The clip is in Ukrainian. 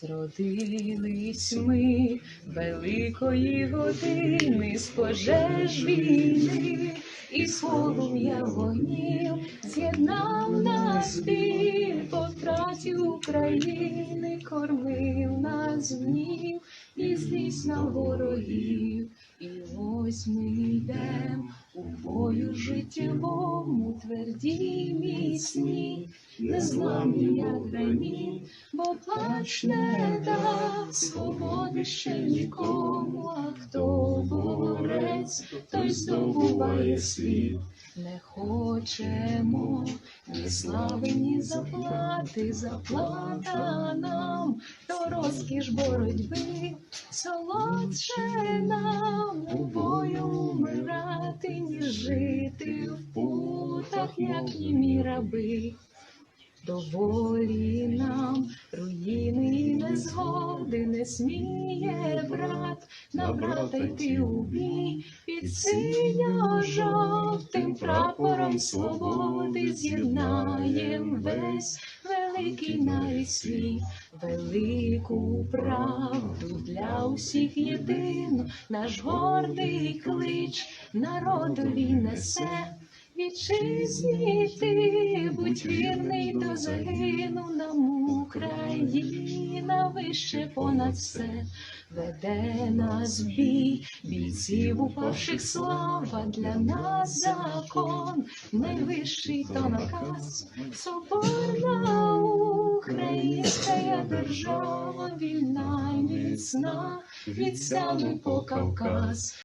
Зродились ми великої години з пожеж війни і полум'я вогнів з'єднав нас біль по втраті України, кормив нас гнів і злість на ворогів. І ось ми йдем у бою життєвому, тверді міцні, незламні, як граніт, бо плач не дасть свободи ще нікому, а хто борець, той здобуває світ. Не хочемо ні слави, ні заплати, заплата нам, то розкіш боротьби, солодше нам у бою умирати, ніж жити в путах, як німі раби. Доволі нам руїни і незгоди не сміє брат. На брата йти у бій. під синьо-жовтим прапором свободи з'єднаєм весь великий навіть велику правду для усіх єдину, наш гордий клич народові несе. Вітчизні ти, будь вірний до загину нам Україна вище понад все, веде нас бій, бійців упавших слава для нас закон, найвищий то наказ, соборна українська держава, вільна й міцна, від Сяни по Кавказ.